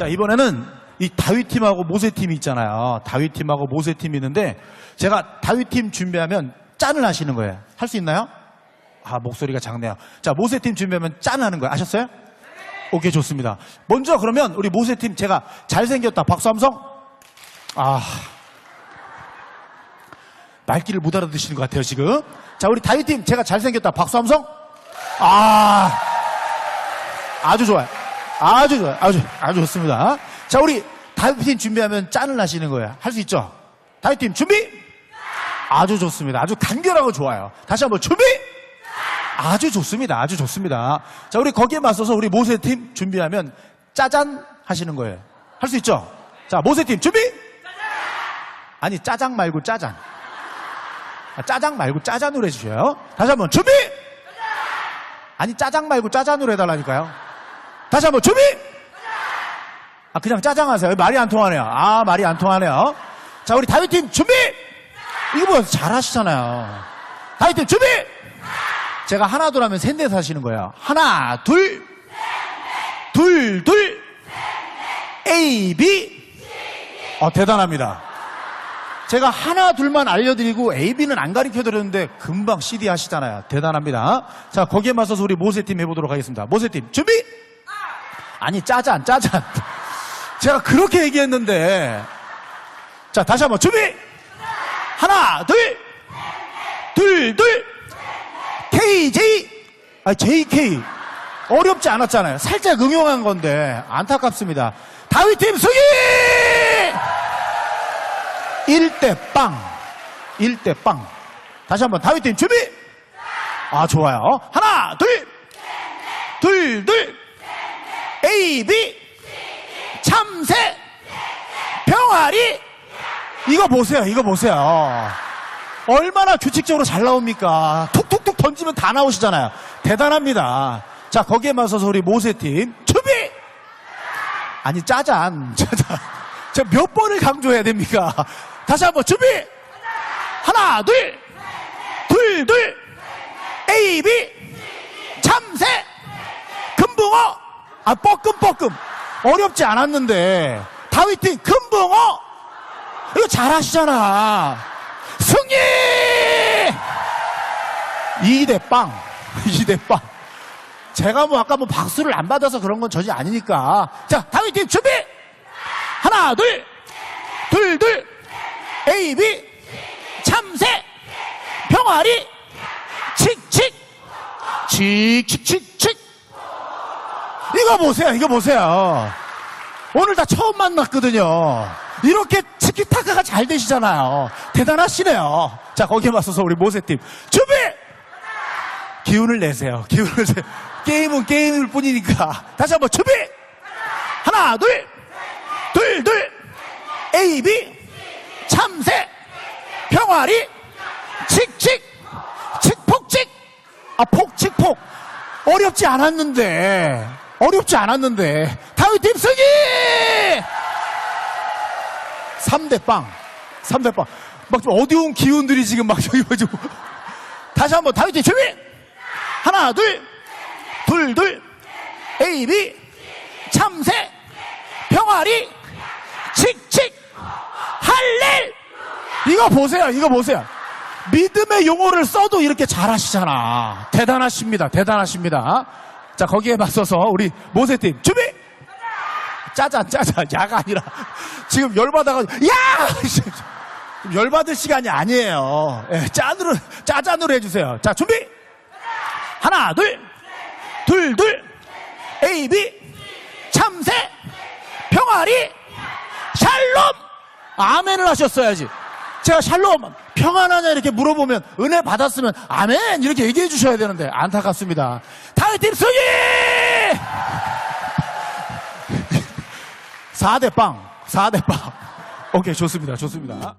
자, 이번에는 이 다윗 팀하고 모세 팀이 있잖아요. 다윗 팀하고 모세 팀이 있는데 제가 다윗 팀 준비하면 짠을 하시는 거예요. 할 수 있나요? 아, 목소리가 작네요. 자, 모세 팀 준비하면 짠 하는 거예요. 아셨어요? 오케이, 좋습니다. 먼저 그러면 우리 모세 팀 제가 잘생겼다. 박수 함성. 아. 말귀를 못 알아듣시는 것 같아요, 지금. 자, 우리 다윗 팀 제가 잘생겼다. 박수 함성. 아. 아주 좋아요. 아주 좋아요. 아주, 아주 좋습니다. 자, 우리 다이팀 준비하면 짠을 하시는 거예요. 할 수 있죠? 다이팀 준비! 아주 좋습니다. 아주 간결하고 좋아요. 다시 한번 준비! 아주 좋습니다. 아주 좋습니다. 자, 우리 거기에 맞서서 우리 모세팀 준비하면 짜잔 하시는 거예요. 할 수 있죠? 자, 모세팀 준비! 아니, 짜장 말고 짜잔. 아, 짜장 말고 짜잔으로 해주셔요. 다시 한번 준비! 아니, 짜장 말고 짜잔으로 해달라니까요. 다시 한번 준비! 아, 그냥 짜장 하세요. 말이 안 통하네요. 아, 말이 안 통하네요. 자, 우리 다윗팀 준비! 이거 뭐 잘하시잖아요. 다윗팀 준비! 제가 하나 둘 하면 셋넷 하시는 거예요. 하나, 둘, 둘, 둘, A, B. 어, 대단합니다. 제가 하나, 둘만 알려드리고 A, B는 안 가르쳐 드렸는데 금방 CD 하시잖아요. 대단합니다. 자, 거기에 맞서서 우리 모세팀 해보도록 하겠습니다. 모세팀 준비! 아니, 짜잔, 짜잔. 제가 그렇게 얘기했는데. 자, 다시 한번 준비! 하나, 둘! 둘, 둘! KJ! 아, JK. 어렵지 않았잖아요. 살짝 응용한 건데, 안타깝습니다. 다윗팀 승리! 1대 빵. 1대 빵. 다시 한번 다윗팀 준비! 아, 좋아요. 하나, 둘! 둘, 둘! B! 참새! 병아리! 이거 보세요, 이거 보세요. 얼마나 규칙적으로 잘 나옵니까? 툭툭툭 던지면 다 나오시잖아요. 대단합니다. 자, 거기에 맞서서 우리 모세팀 준비! 아니, 짜잔, 짜잔. 제가 몇 번을 강조해야 됩니까? 다시 한번 준비! 하나, 둘! 둘, 둘! A, B! 참새! 금붕어! 아, 뻐끔뻐끔. 어렵지 않았는데. 다윗팀 금붕어! 이거 잘하시잖아. 승리! 2대 빵. 2대 빵. 제가 뭐 아까 뭐 박수를 안 받아서 그런 건 전혀 아니니까. 자, 다윗팀 준비! 하나, 둘! 둘, 둘! A, B! 참새! 병아리! 칙칙! 칙칙칙칙! 이거 보세요, 이거 보세요. 오늘 다 처음 만났거든요. 이렇게 치키타카가 잘 되시잖아요. 대단하시네요. 자, 거기에 맞서서 우리 모세팀 준비! 기운을 내세요. 기운을 내세요. 게임은 게임일 뿐이니까. 다시 한번 준비! 하나, 둘! 둘, 둘! A, B! 참새! 병아리! 칙칙! 칙폭칙! 아, 폭 칙폭! 어렵지 않았는데. 어렵지 않았는데. 다윗팀 승리! 3대 빵. 3대 빵. 막 좀 어두운 기운들이 지금 막 저기 뭐 좀. 다시 한번 다윗팀 준비! 하나, 둘! 둘, 둘! A, B! 참새! 병아리! 칙칙! 할렐! 이거 보세요, 이거 보세요. 믿음의 용어를 써도 이렇게 잘하시잖아. 대단하십니다, 대단하십니다. 자, 거기에 맞서서 우리 모세팀 준비! 짜잔, 짜잔, 야가 아니라 지금 열받아가지고, 야! 열받을 시간이 아니에요. 예, 짠으로, 짜잔으로 해주세요. 자, 준비! 하나, 둘! 둘, 둘! A, B! 참새! 병아리! 샬롬! 아멘을 하셨어야지. 제가 샬롬, 평안하냐 이렇게 물어보면 은혜 받았으면 아멘! 이렇게 얘기해 주셔야 되는데 안타깝습니다. 다윗팀 승리! 4대 빵, 4대 빵. 오케이, 좋습니다, 좋습니다.